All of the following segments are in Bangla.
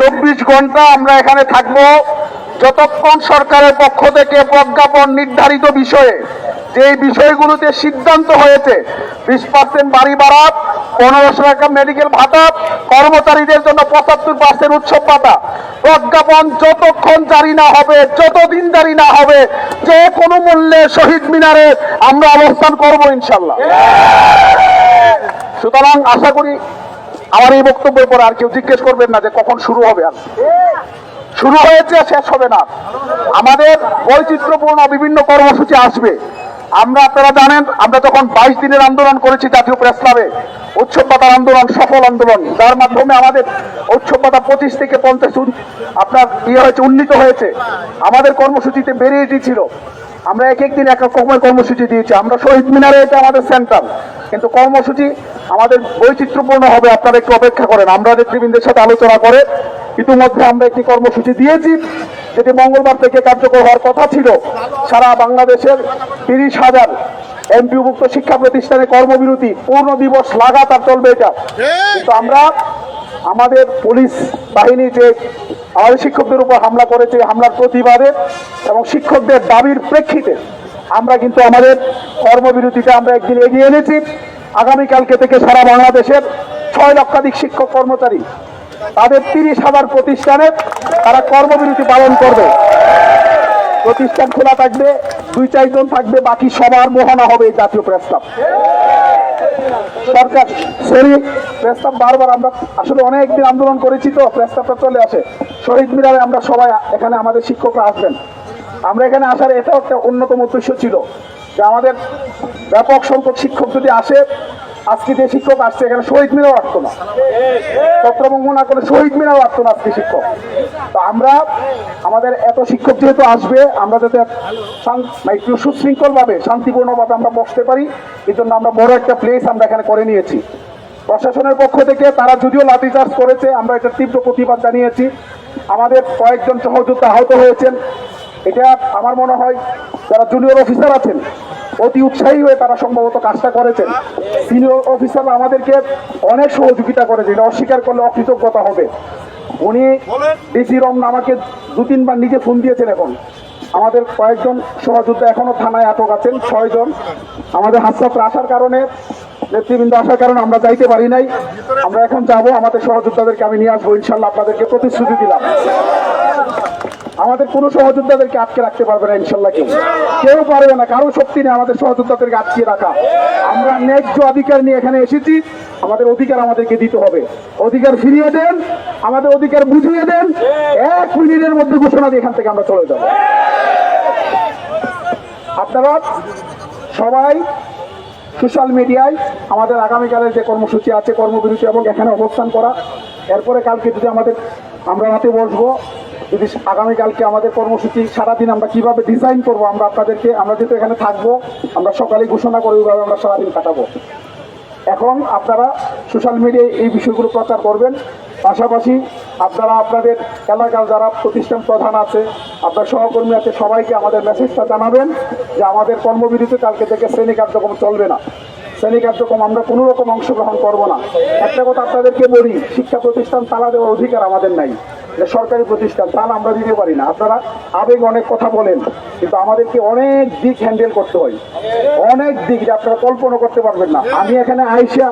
চব্বিশ ঘণ্টা আমরা এখানে থাকব। যতক্ষণ সরকারের পক্ষ থেকে প্রজ্ঞাপন নির্ধারিত বিষয়ে যে বিষয়গুলোতে সিদ্ধান্ত হয়েছে, বিশ পার্সেন্ট বাড়ি বাড়া পনেরোশো টাকা মেডিকেল ভাতা, কর্মচারীদের জন্য পঁচাত্তর পার্সেন্ট উৎসব ভাতা, প্রজ্ঞাপন যতক্ষণ জারি না হবে, যতদিন জারি না হবে, যে কোনো মূল্যে শহীদ মিনারে আমরা অবস্থান করব ইনশাল্লাহ। সুতরাং আশা করি আমার এই বক্তব্যের পর আর কেউ জিজ্ঞেস করবেন না যে কখন শুরু হবে আর। শুরু হয়েছে, শেষ হবে না। আমাদের বৈচিত্র্যপূর্ণ বিভিন্ন কর্মসূচি আসবে। আমরা আপনারা জানেন, আমরা যখন বাইশ দিনের আন্দোলন করেছি জাতীয় প্রেস ক্লাবে উৎসব আন্দোলন, সফল আন্দোলন, যার মাধ্যমে আমাদের উৎসব পঁচিশ থেকে পঞ্চাশ আপনার ইয়ে হয়েছে, উন্নীত হয়েছে। আমাদের কর্মসূচিতে বেরিয়ে ছিল। আমরা এক একদিন এক এক রকমের কর্মসূচি দিয়েছি। আমরা শহীদ মিনারে এটা আমাদের সেন্টার কিন্তু কর্মসূচি আমাদের বৈচিত্র্যপূর্ণ হবে আপনারা একটু অপেক্ষা করেন। আমরা নেতৃবৃন্দের সাথে আলোচনা করে ইতিমধ্যে আমরা একটি কর্মসূচি দিয়েছি যেটি মঙ্গলবার থেকে কার্যকর হওয়ার কথা ছিল। সারা বাংলাদেশের তিরিশ হাজার এমপিভুক্ত শিক্ষা প্রতিষ্ঠানে কর্মবিরতি পূর্ণ দিবস লাগাতার চলবে এটা। কিন্তু আমরা আমাদের পুলিশ বাহিনী যে আমাদের শিক্ষকদের উপর হামলা করেছে হামলার প্রতিবাদে এবং শিক্ষকদের দাবির প্রেক্ষিতে আমরা কিন্তু আমাদের কর্মবিরতিটা আমরা একদিন এগিয়ে এনেছি। আগামীকালকে থেকে সারা বাংলাদেশের ছয় লক্ষাধিক শিক্ষক কর্মচারী তাদের তিরিশ হাজার প্রতিষ্ঠানে তারা কর্মবিরতি পালন করবে। প্রতিষ্ঠান খোলা থাকবে, দুই চারজন থাকবে, বাকি সবার মোহনা হবে জাতীয় প্রস্তাব সরকার সরি প্রেস্তাব বারবার আমরা আসলে অনেকদিন আন্দোলন করেছি তো প্রস্তাবটা চলে আসে। শহীদ মিনারে আমরা সবাই এখানে আমাদের শিক্ষকরা আসবেন। আমরা এখানে আসার এটাও একটা অন্যতম উদ্দেশ্য ছিল যে আমাদের ব্যাপক সংখ্যক শিক্ষক যদি আসে আজকে যে শিক্ষক আসছে, এখানে শহীদ মিনারও আসতো না ছত্রভঙ্গ না করে শহীদ মিনারও আসতো না আজকে শিক্ষক। তো আমরা, আমাদের এত শিক্ষক যেহেতু আসবে, আমরা যাতে মানে একটু সুশৃঙ্খলভাবে, শান্তিপূর্ণভাবে আমরা বসতে পারি, এই জন্য আমরা বড় একটা প্লেস আমরা এখানে করে নিয়েছি। প্রশাসনের পক্ষ থেকে তারা যদিও লাঠিচার্জ করেছে, আমরা এটা তীব্র প্রতিবাদ জানিয়েছি। আমাদের কয়েকজন সহযোদ্ধা আহত হয়েছেন। এটা আমার মনে হয়, যারা জুনিয়র অফিসার আছেন অতি উৎসাহী হয়ে তারা সম্ভবত কাজটা করেছেন। সিনিয়র অফিসার আমাদেরকে অনেক সহযোগিতা করেছে এটা অস্বীকার করলে অকৃতজ্ঞতা হবে। উনি ডিসি রমন আমাকে দু তিনবার নিজে ফোন দিয়েছেন এখন। আমাদের কয়েকজন সহযোদ্ধা এখনও থানায় আটক আছেন ছয়জন। আমাদের হাসপাতাল আসার কারণে নেতৃবৃন্দ আসার কারণে আমরা যাইতে পারি নাই। আমরা এখন যাব আমাদের সহযোদ্ধাদেরকে আমি নিয়ে আসব ইনশাল্লাহ আপনাদেরকে প্রতিশ্রুতি দিলাম। আমাদের কোনো সহযোদ্ধাদেরকে আটকে রাখতে পারবে না, ইনশাল্লাহ কেউ। কেউ পারবে না, কারও শক্তি নেই আমাদের সহযোদ্ধাদেরকে আটকে রাখা। আমরা ন্যায্য অধিকার নিয়ে এখানে এসেছি, আমাদের অধিকার আমাদেরকে দিতে হবে। অধিকার ফিরিয়ে দেন, আমাদের অধিকার বুঝিয়ে দেন, এক মিনিটের মধ্যে ঘোষণা দিয়ে এখান থেকে আমরা চলে যাব। আপনারা সবাই সোশ্যাল মিডিয়ায় আমাদের আগামীকালের যে কর্মসূচি আছে, কর্মবিরতি এবং এখানে অবস্থান করা, এরপরে কালকে যদি আমাদের আমরা রাতে বসবো যদি আগামীকালকে আমাদের কর্মসূচি সারাদিন আমরা কীভাবে ডিজাইন করব, আমরা আপনাদেরকে, আমরা যেহেতু এখানে থাকব, আমরা সকালে ঘোষণা করে ওইভাবে আমরা সারাদিন কাটাবো। এখন আপনারা সোশ্যাল মিডিয়ায় এই বিষয়গুলো প্রচার করবেন। পাশাপাশি আপনারা আপনাদের এলাকার যারা প্রতিষ্ঠান প্রধান আছে, আপনার সহকর্মী আছে, সবাইকে আমাদের মেসেজটা জানাবেন যে আমাদের কর্মবিরতি কালকে থেকে শ্রেণি কার্যক্রম চলবে না। শ্রেণি কার্যক্রম আমরা কোনো রকম অংশগ্রহণ করব না। একটা কথা আপনাদেরকে বলি, শিক্ষা প্রতিষ্ঠান তালা দেওয়ার অধিকার আমাদের নাই। এটা সরকারি প্রতিষ্ঠান তাহলে আমরা দিতে পারি না। আপনারা আবেগ অনেক কথা বলেন, কিন্তু আমাদেরকে অনেক দিক হ্যান্ডেল করতে হয়। অনেক দিক যে আপনারা কল্পনা করতে পারবেন না। আমি এখানে আইসা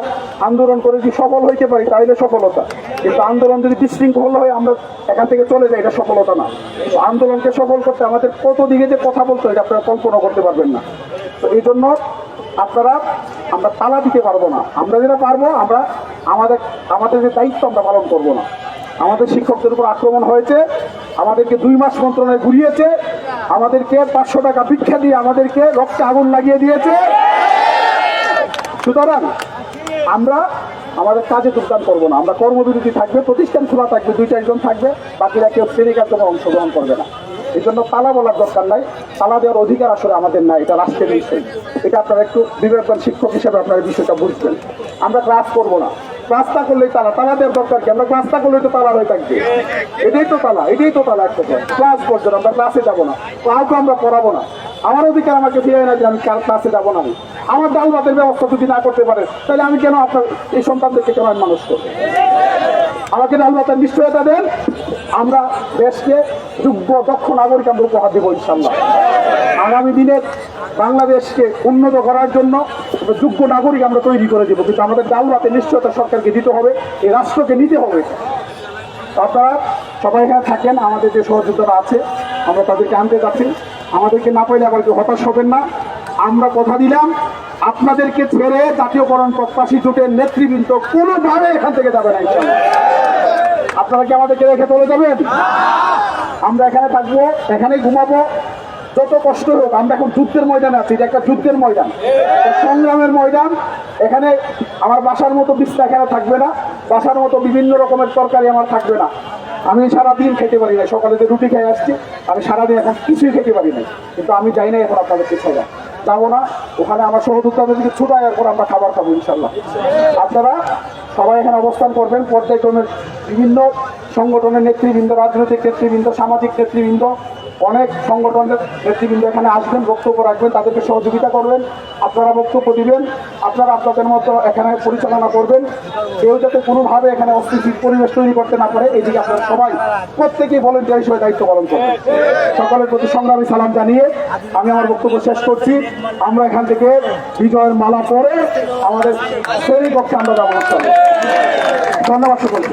আন্দোলন করে যদি সফল হইতে পারি, তাহলে সফলতা। কিন্তু আন্দোলন যদি বিশৃঙ্খল হয়, আমরা এখান থেকে চলে যাই, এটা সফলতা না। তো আন্দোলনকে সফল করতে আমাদের কত দিকে যে কথা বলতে হয় আপনারা কল্পনা করতে পারবেন না। তো এই জন্য আপনারা, আমরা তালা দিতে পারব না। আমরা যেটা পারব, আমরা আমাদের আমাদের যে দায়িত্ব আমরা পালন করব না। আমাদের শিক্ষকদের উপর আক্রমণ হয়েছে, আমাদেরকে দুই মাস মন্ত্রণায় ঘুরিয়েছে, আমাদেরকে পাঁচশো টাকা ভিক্ষা দিয়ে আমাদেরকে রক্তে আগুন লাগিয়ে দিয়েছে। সুতরাং আমরা আমাদের কাজে যোগদান করব না, আমরা কর্মবিরতি থাকবে, প্রতিষ্ঠান খোলা থাকবে, দুই চারজন থাকবে, বাকিরা কেউ শ্রেণি কার্যক্রমে অংশগ্রহণ করবে না। এই জন্য তালা বলার দরকার নাই, তালা দেওয়ার অধিকার আসলে আমাদের নাই, এটা রাষ্ট্রের বিষয় এটা আপনারা একটু বিবেকবান শিক্ষক হিসেবে আপনারা বিষয়টা বুঝবেন। আমরা ক্লাস করব না। ক্লাসটা করলেই তালা তালা দেওয়ার দরকার কি? আমরা ক্লাসটা করলেই তো তালা হয়ে থাকবে। এটাই তো তালা, এটাই তো তালা একটা ক্লাস পর্যন্ত আমরা ক্লাসে যাব না। কাউকে আমরা পড়াবো না। আমার অধিকার আমাকে ফিরে না যে আমি ক্লাসে যাব না আমি। আমার দাউলাতের ব্যবস্থা যদি না করতে পারে, তাহলে আমি কেন আপনার এই সন্তানদেরকে কেন আমি মানুষ করব? আমাকে আল্লাহ নিশ্চয়তা দেন। আমরা দেশকে যোগ্য দক্ষ নাগরিক আমরা উপহার দেবো ইনশাল্লাহ আগামী দিনের বাংলাদেশকে উন্নত করার জন্য যোগ্য নাগরিক আমরা তৈরি করে দেবো। কিন্তু আমাদের দাউলাতে নিশ্চয়তা সরকারকে দিতে হবে, এই রাষ্ট্রকে নিতে হবে। আপনারা সবাই এখানে থাকেন, আমাদের যে সহযোদ্ধারা আছে, আমরা তাদেরকে আনতে যাচ্ছি। আমাদেরকে না পাইলে আবার হতাশ হবেন না। আমরা কথা দিলাম, আপনাদেরকে ছেড়ে জাতীয়করণ প্রত্যাশী জোটের নেতৃবৃন্দ কোনোভাবে এখান থেকে যাবে না আপনারা কি আমাদেরকে রেখে চলে যাবেন? আমরা এখানে থাকব এখানে ঘুমাবো। যত কষ্ট হোক, আমরা এখন যুদ্ধের ময়দানে আছি, এটা একটা যুদ্ধের ময়দান। সংগ্রামের ময়দান। এখানে আমার বাসার মতো বিছনা এখানে থাকবে না, বাসার মতো বিভিন্ন রকমের তরকারি আমার থাকবে না। আমি সারাদিন খেতে পারি না, সকালে যে রুটি খেয়ে আসছি, আমি সারাদিন এখন কিছুই খেতে পারি না। কিন্তু আমি যাই না এখন আপনাদেরকে ছেড়ে। যাব না, ওখানে আমার সহযোদ্ধাদেরকে ছুটাই পর আমরা খাবার খাব ইনশাল্লাহ আপনারা সবাই এখানে অবস্থান করবেন, পর্যায়ক্রমে বিভিন্ন সংগঠনের নেতৃবৃন্দ, রাজনৈতিক নেতৃবৃন্দ, সামাজিক নেতৃবৃন্দ অনেক সংগঠনের নেতৃবৃন্দ এখানে আসবেন, বক্তব্য রাখবেন, তাদেরকে সহযোগিতা করবেন, আপনারা বক্তব্য দিবেন, আপনারা আপনাদের মতো এখানে পরিচালনা করবেন। কেউ যাতে কোনোভাবে এখানে অস্থিতির পরিবেশ তৈরি করতে না পারে এইদিকে আপনারা সবাই প্রত্যেকেই ভলেন্টিয়ার হিসেবে দায়িত্ব পালন করবেন। সকলের প্রতি সংগ্রামী সালাম জানিয়ে আমি আমার বক্তব্য শেষ করছি। আমরা এখান থেকে বিজয়ের মালা পরে আমাদের শ্রেণীকক্ষে আমরা যাব। ধন্যবাদ সকলকে।